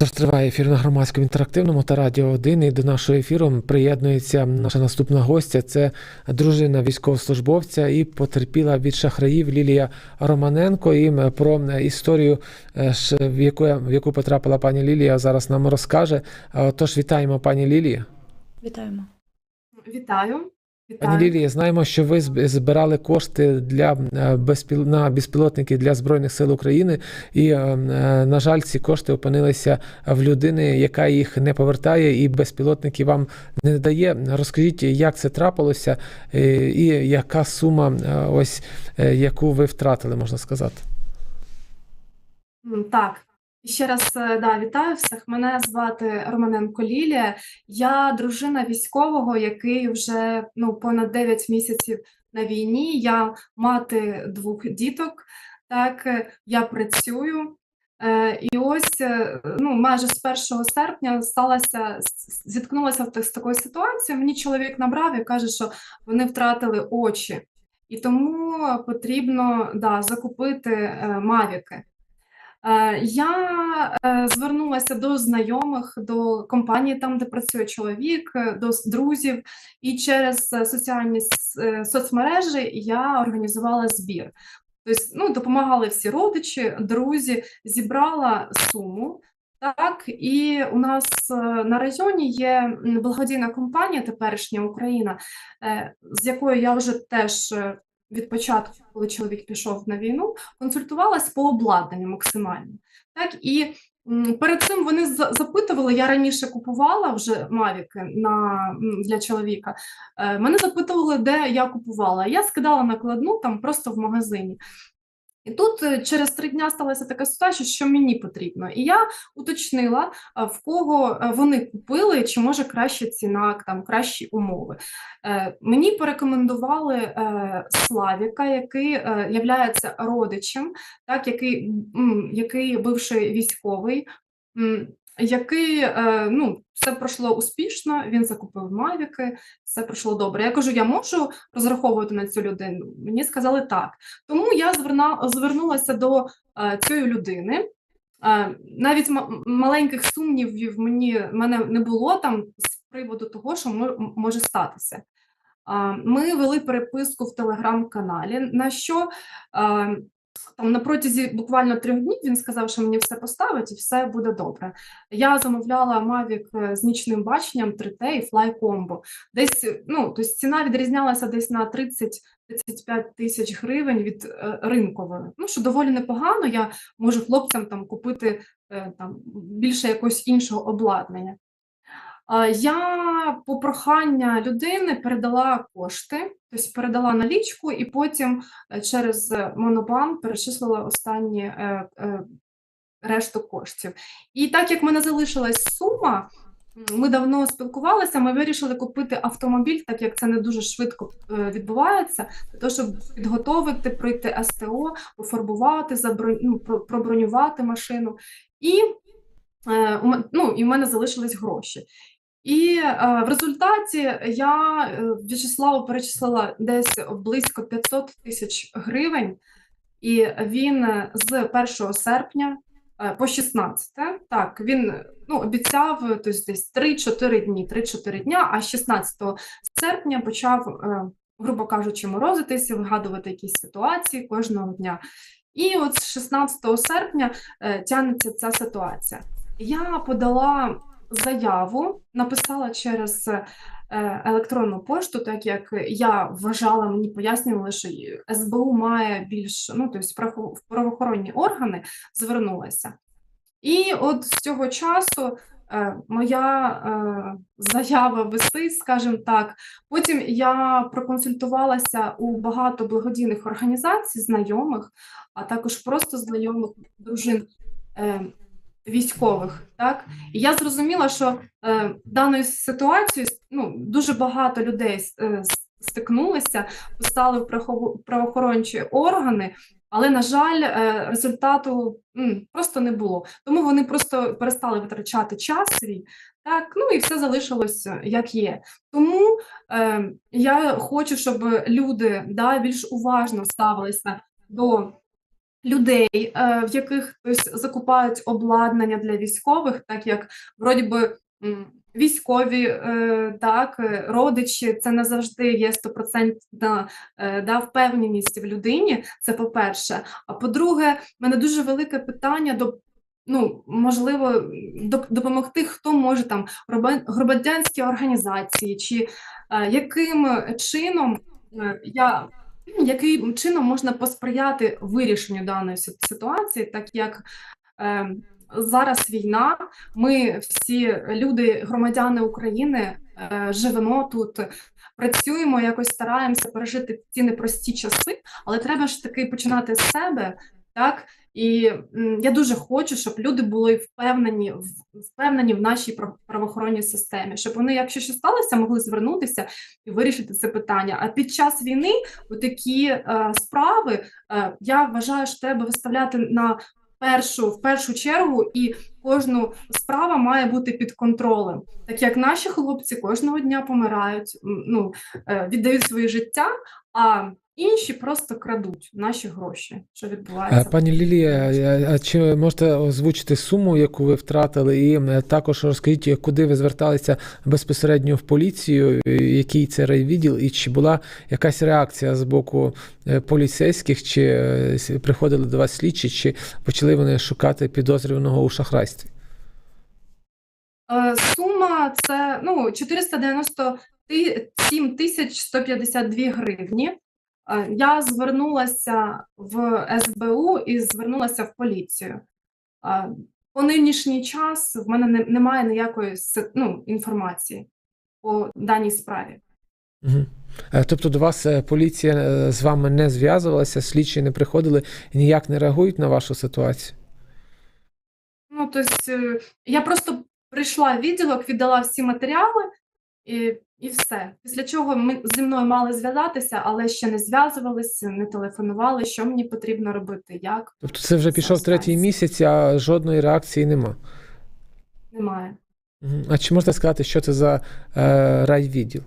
Тож триває ефір на громадському інтерактивному та радіо 1. І до нашого ефіру приєднується наша наступна гостя. Це дружина військовослужбовця і потерпіла від шахраїв Лілія Романенко. І про історію, е, в яку, в яку потрапила пані Лілія, зараз нам розкаже. А, Тож вітаємо, пані Лілія. Вітаємо. Вітаю. Пані Лілія, знаємо, що ви збирали кошти для е, безпіл... на безпілотники для Збройних сил України, і, е, е, на жаль, ці кошти опинилися в людини, яка їх не повертає, і безпілотники вам не дає. Розкажіть, як це трапилося, і яка сума, ось яку ви втратили, можна сказати. Так, ще раз е, да, вітаю всіх. Мене звати Романенко Лілія. Я дружина військового, який вже ну, понад 9 місяців на війні. Я мати двох діток. Так, е, я працюю. Е, І ось ну, майже з 1 серпня сталася, зіткнулася з такою ситуацією. Мені чоловік набрав і каже, що вони втратили очі. І тому потрібно да, закупити мавіки. Е, Я е, звернулася до знайомих, до компанії, там, де працює чоловік, е, до друзів, і через соціальні соцмережі я організувала збір. Тобто, ну, допомагали всі родичі, друзі, зібрала суму. Так, і у нас на районі є благодійна компанія теперішня Україна, з якою я вже теж від початку, коли чоловік пішов на війну, консультувалась по обладнанню максимально. Так, і перед цим вони за- запитували, я раніше купувала вже мавіки на, для чоловіка. Е, Мене запитували, де я купувала. Я скидала накладну там просто в магазині. І тут е, через три дня сталася така ситуація, що мені потрібно. І я уточнила, в кого е, вони купили, чи може краща ціна, там кращі умови. Е, Мені порекомендували е, Славіка, який е, являється родичем, так, який, який бивший військовий, який е, ну, все пройшло успішно, він закупив мавіки, все пройшло добре. Я кажу, я можу розраховувати на цю людину? Мені сказали так. Тому я зверна, звернулася до е, цієї людини. Е, навіть ма- маленьких сумнівів мені мене не було там з приводу того, що мо- може статися. Ми вели переписку в телеграм-каналі, на що там на протязі буквально трьох днів він сказав, що мені все поставить і все буде добре. Я замовляла Mavic з нічним баченням 3T і Fly Combo. Десь ну, тобто ціна відрізнялася десь на 30-35 тисяч гривень від е, ринкової. Ну, що доволі непогано. Я можу хлопцям там купити е, там більше якогось іншого обладнання. А, Я по прохання людини передала кошти, тобто передала налічку, і потім е, через е, Монобанк перечислила останні е, е, решту коштів. І так як в мене залишилась сума, ми давно спілкувалися, ми вирішили купити автомобіль, так як це не дуже швидко е, відбувається, для того, щоб підготовити, пройти СТО, пофарбувати, забро- ну, пробронювати машину. І, е, ну, і в мене залишились гроші. І е, в результаті я е, В'ячеславу перечислила десь близько 500 тисяч гривень, і він е, з 1 серпня по 16, так, він ну, обіцяв тобто, десь 3-4 дні, 3-4 дня, а 16 серпня почав, грубо кажучи, морозитися, вигадувати якісь ситуації кожного дня. І от з 16 серпня е, тягнеться ця ситуація. Я подала заяву, написала через е, електронну пошту, так як я вважала, мені пояснювали, що СБУ має більш, ну, тобто право- правоохоронні органи звернулася. І от з цього часу е, моя е, заява висить, скажімо так. Потім я проконсультувалася у багато благодійних організацій, знайомих, а також просто знайомих дружин е, військових. Так? І я зрозуміла, що е, даною ситуацією ну, дуже багато людей е, стикнулися, писали в правоохоронні органи, але, на жаль, е, результату просто не було. Тому вони просто перестали витрачати час свій, так, ну і все залишилось е, як є. Тому е, я хочу, щоб люди да, більш уважно ставилися до людей, е, в яких тобто, закупають обладнання для військових, так як вроді би військові, е, так, е, родичі, це не завжди є стопроцентна да, впевненість в людині. Це по-перше. А по-друге, в мене дуже велике питання до. Ну, можливо, доп- допомогти, хто може там громадянські організації, чи яким чином я яким чином можна посприяти вирішенню даної ситуації, так як е, зараз війна, ми всі люди, громадяни України, е, живемо тут, працюємо, якось стараємося пережити ці непрості часи, але треба ж таки починати з себе, так? І я дуже хочу, щоб люди були впевнені впевнені в нашій прав- правоохоронній системі, щоб вони, якщо що сталося, могли звернутися і вирішити це питання. А під час війни такі е, справи е, я вважаю, що треба виставляти на першу в першу чергу, і кожну справа має бути під контролем. Так як наші хлопці кожного дня помирають, ну е, віддають своє життя, а інші просто крадуть наші гроші. Що е, відбувається? Пані Лілія, е, е, чи можете озвучити суму, яку ви втратили, і також розкажіть, куди ви зверталися безпосередньо в поліцію, який це райвідділ, і чи була якась реакція з боку поліцейських, чи приходили до вас слідчі, чи почали вони шукати підозрюваного у шахрайстві? Сума це ну 490 7152 гривні. Е, я звернулася в СБУ і звернулася в поліцію. Е, по нинішній час в мене немає ніякої ну, інформації по даній справі. Угу. Тобто до вас поліція з вами не зв'язувалася, слідчі не приходили і ніяк не реагують на вашу ситуацію? Ну, тобто, я просто прийшла в відділок, віддала всі матеріали, і і все. Після чого ми зі мною мали зв'язатися, але ще не зв'язувалися, не телефонували, що мені потрібно робити, як Тобто це вже пішов третій місяць, а жодної реакції нема. немає. Мгм. А чи можете сказати, що це за е, райвідділ?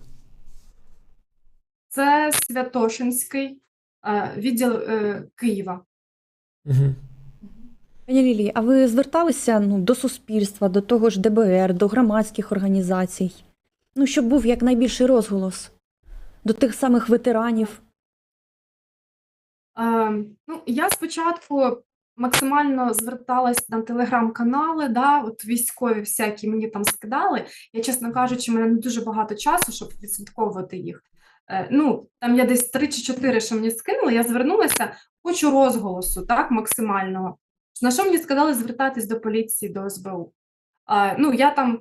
Це Святошинський е, відділ е, Києва. Угу. Пані Лілії, а ви зверталися ну, до суспільства, до того ж ДБР, до громадських організацій? Ну, щоб був якнайбільший розголос до тих самих ветеранів. Е, ну, я спочатку максимально зверталась на телеграм-канали, да, от військові всякі мені там скидали. Я, чесно кажучи, в мене не дуже багато часу, щоб відслідковувати їх. Е, ну, там я десь 3 чи 4, що мені скинули, я звернулася, хочу розголосу, так, максимального. На що мені сказали звертатись до поліції, до СБУ. А, ну, я там,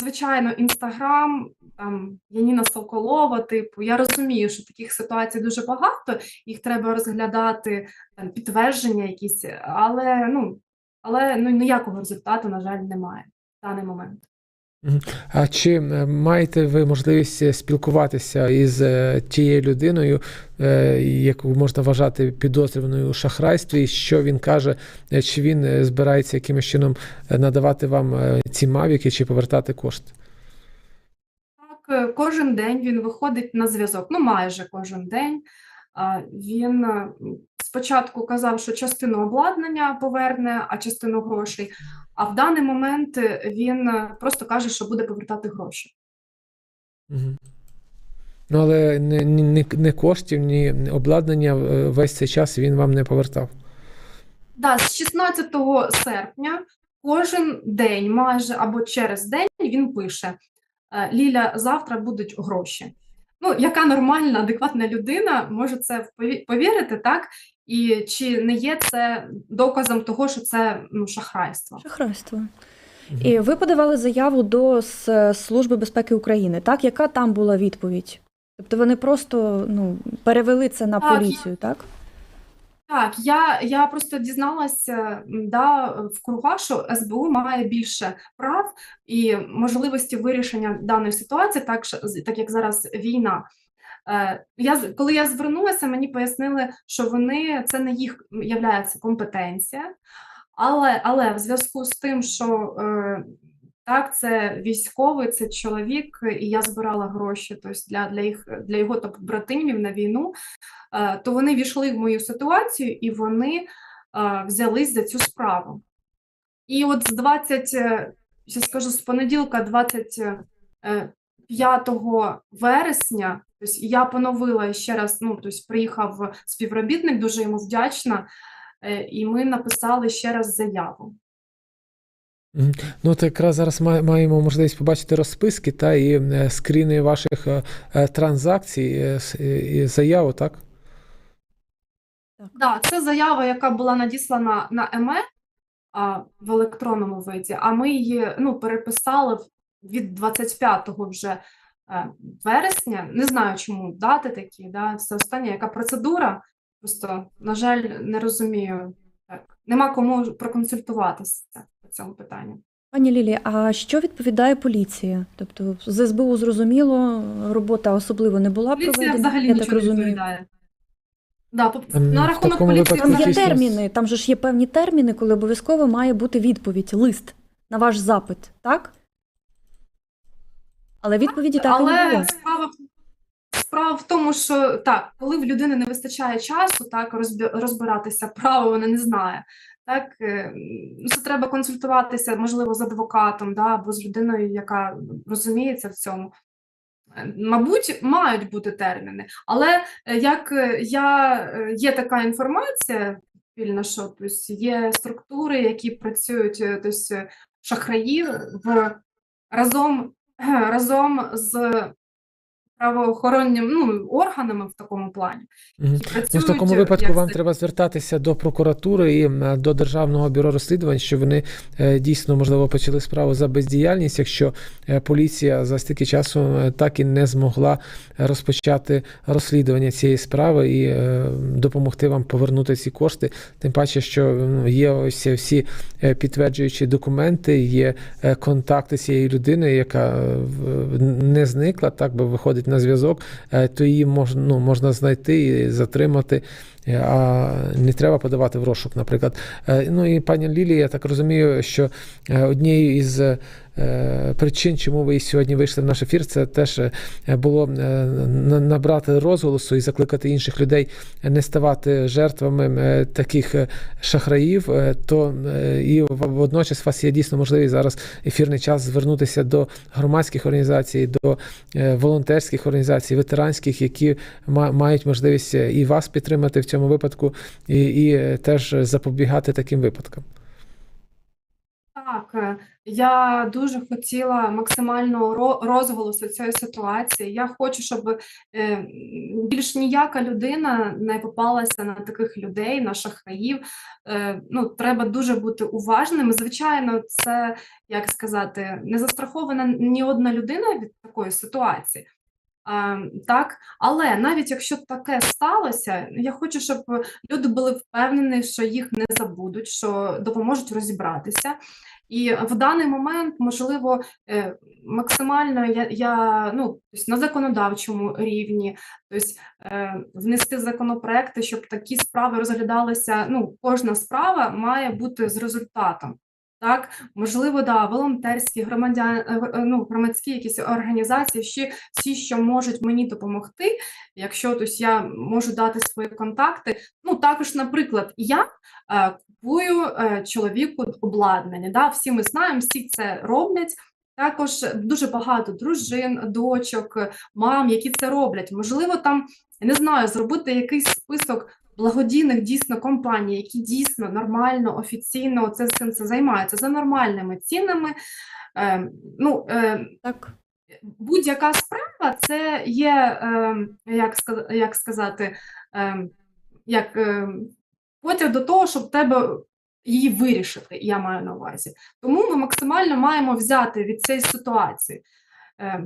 звичайно, Інстаграм, там Яніна Соколова, типу, я розумію, що таких ситуацій дуже багато, їх треба розглядати, там, підтвердження якісь, але ну, але ну, ніякого результату, на жаль, немає в даний момент. А чи е, маєте ви можливість е, спілкуватися із е, тією людиною, яку можна вважати підозрюваною у шахрайстві, і що він каже, чи він збирається якимось чином надавати вам ці мавіки чи повертати кошти? Так, кожен день він виходить на зв'язок, ну майже кожен день. Він е, спочатку казав, що частину обладнання поверне, а частину грошей. А в даний момент е, він е, просто каже, що буде повертати гроші. Угу. Ну, але не, ні, не коштів, ні обладнання весь цей час він вам не повертав. Да, з 16 серпня кожен день, майже або через день, він пише: Ліля, завтра будуть гроші. Ну, яка нормальна, адекватна людина може це повірити, так? І чи не є це доказом того, що це ну, шахрайство? Шахрайство. І ви подавали заяву до Служби безпеки України, так? Яка там була відповідь? Тобто вони просто ну, перевели це на Так, я- поліцію, так? Так, я, я просто дізналася да, в кругах, що СБУ має більше прав і можливості вирішення даної ситуації, так, так як зараз війна. Е, Я, коли я звернулася, мені пояснили, що вони це не їх являється компетенція, але, але в зв'язку з тим, що е, Так, це військовий, це чоловік, і я збирала гроші тобто для, для, їх, для його тобто, братимів на війну, е, то вони війшли в мою ситуацію і вони е, взялись за цю справу. І от з 20, е, ще скажу, з понеділка, 25 вересня, тобто я поновила ще раз, ну, тобто приїхав співробітник, дуже йому вдячна, і ми написали ще раз заяву. Ну, от якраз зараз маємо можливість побачити розписки та і е, скріни ваших е, е, транзакцій і заяву, так? Да, це заява, яка була надіслана на ЕМЕ в електронному виді, а ми її ну, переписали від 25 вже вересня. Не знаю, чому дати такі, да, це остання яка процедура. Просто, на жаль, не розумію. Так. Нема кому проконсультуватися по цьому питанню. Пані Лілі, а що відповідає поліція? Тобто з СБУ зрозуміло, робота особливо не була Поліція проведена, взагалі я так нічого не відповідає. Да, по- Ем, на в рахунок такому поліції Там є терміни, там же ж є певні терміни, коли обов'язково має бути відповідь, лист на ваш запит, так? Але відповіді так і не Але було. справа, справа в тому, що так, коли в людини не вистачає часу, так розбі- розбиратися, право вона не знає. Так, е, ну, це треба консультуватися, можливо, з адвокатом, да, або з людиною, яка розуміється в цьому. Е, Мабуть, мають бути терміни, але е, як я є така інформація, спільна, що тобто, є структури, які працюють тобто, шахраї в разом разом з правоохоронними ну, органами в такому плані. Ну, в такому е, випадку як вам треба звертатися до прокуратури і до Державного бюро розслідувань, що вони е, дійсно, можливо, почали справу за бездіяльність, якщо е, поліція за стільки часу е, так і не змогла розпочати розслідування цієї справи і е, допомогти вам повернути ці кошти. Тим паче, що ну, є ось всі е, підтверджуючі документи, є е, контакти цієї людини, яка е, не зникла, так би виходить на зв'язок, е, то її можна, ну, можна знайти і затримати, е, а не треба подавати в розшук, наприклад. Е, Ну і пані Лілія, я так розумію, що однією із причин, чому ви сьогодні вийшли в наш ефір, це теж е, було е, на- набрати розголосу і закликати інших людей не ставати жертвами е, таких е, шахраїв. Е, То е, і водночас у вас є дійсно можливість зараз ефірний час звернутися до громадських організацій, до е, волонтерських організацій, ветеранських, які ма- мають можливість е, і вас підтримати в цьому випадку, і, і е, теж запобігати таким випадкам. Так, е, я дуже хотіла максимального ро- розголосу цієї ситуації. Я хочу, щоб е, більш ніяка людина не попалася на таких людей, на шахраїв. Е, Ну, треба дуже бути уважним. Звичайно, це як сказати, не застрахована ні одна людина від такої ситуації. Так, але навіть якщо таке сталося, я хочу, щоб люди були впевнені, що їх не забудуть, що допоможуть розібратися. І в даний момент, можливо, е, максимально я, я ну, тобто на законодавчому рівні, тобто е, внести законопроекти, щоб такі справи розглядалися. Ну, кожна справа має бути з результатом. Так, можливо, да, волонтерські, громадян, е, е, ну, громадські якісь організації, всі, всі, що можуть мені допомогти, якщо тобто, я можу дати свої контакти. Ну, також, наприклад, я е, купую е, чоловіку обладнання. Да? Всі ми знаємо, всі це роблять. Також дуже багато дружин, дочок, мам, які це роблять. Можливо, там не знаю, зробити якийсь список благодійних дійсно компаній, які дійсно нормально, офіційно це цим це займаються за нормальними цінами. Е, ну, е, Так. будь-яка справа це є, е, як, як сказати, е, як е, потяг до того, щоб тебе її вирішити, я маю на увазі. Тому ми максимально маємо взяти від цієї ситуації. Е,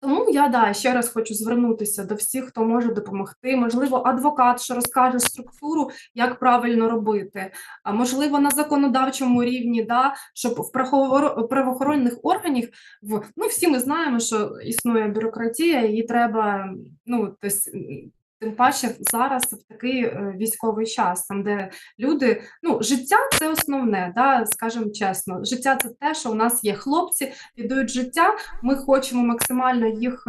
тому я да, ще раз хочу звернутися до всіх, хто може допомогти. Можливо, адвокат, що розкаже структуру, як правильно робити. А можливо, на законодавчому рівні, да, щоб в правоохоро- правоохоронних органів в ну всі ми знаємо, що існує бюрократія, її треба ну тобто, м, тим паче зараз в такий е, військовий час, там де люди, ну, життя це основне, да, скажімо чесно. Життя це те, що у нас є хлопці, віддають життя. Ми хочемо максимально їх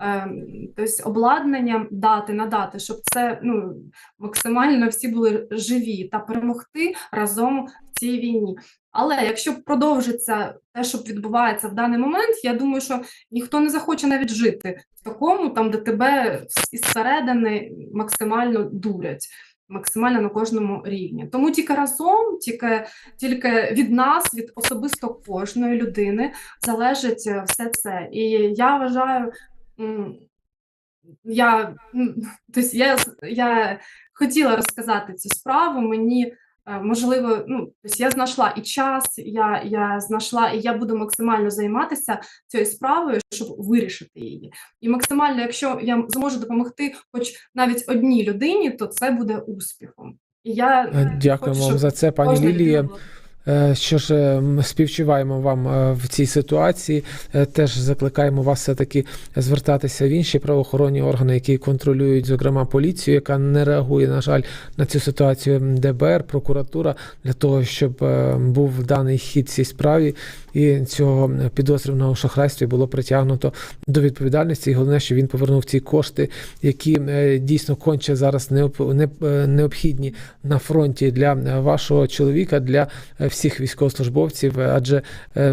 е, тобто, обладнанням дати, надати, щоб це ну, максимально всі були живі та перемогти разом в цій війні. Але якщо продовжиться те, що відбувається в даний момент, я думаю, що ніхто не захоче навіть жити в такому, там де тебе із середини максимально дурять. Максимально на кожному рівні. Тому тільки разом, тільки, тільки від нас, від особисто кожної людини залежить е, все це. І я вважаю, я, тобто я, я хотіла розказати цю справу. Мені можливо, ну тобто я знайшла і час, я, я знайшла, і я буду максимально займатися цією справою, щоб вирішити її. І максимально, якщо я зможу допомогти, хоч навіть одній людині, то це буде успіхом. І я дякую хочу, вам за це, пані Лілія. Е, Що ж, е, співчуваємо вам е, в цій ситуації. Е, Теж закликаємо вас все-таки звертатися в інші правоохоронні органи, які контролюють, зокрема, поліцію, яка не реагує, на жаль, на цю ситуацію. ДБР, прокуратура для того, щоб е, був даний хід цій справі, і цього підозрюваного шахрайстві було притягнуто до відповідальності. І головне, що він повернув ці кошти, які е, дійсно конче зараз е, необхідні на фронті для вашого чоловіка, для е, всіх військовослужбовців, адже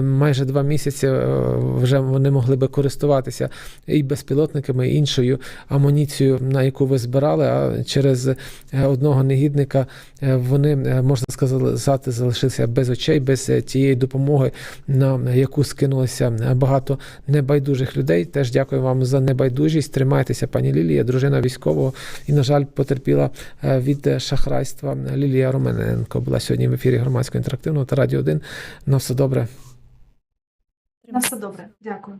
майже два місяці вже вони могли би користуватися і безпілотниками, і іншою амуніцією, на яку ви збирали. А через одного негідника вони можна сказати залишилися без очей, без тієї допомоги, на яку скинулося багато небайдужих людей. Теж дякую вам за небайдужість. Тримайтеся, пані Лілія, дружина військового, і, на жаль, потерпіла е, від е, шахрайства. Лілія Романенко була сьогодні в ефірі громадського інтерактивного та радіо 1. На все добре. на все добре. Дякую.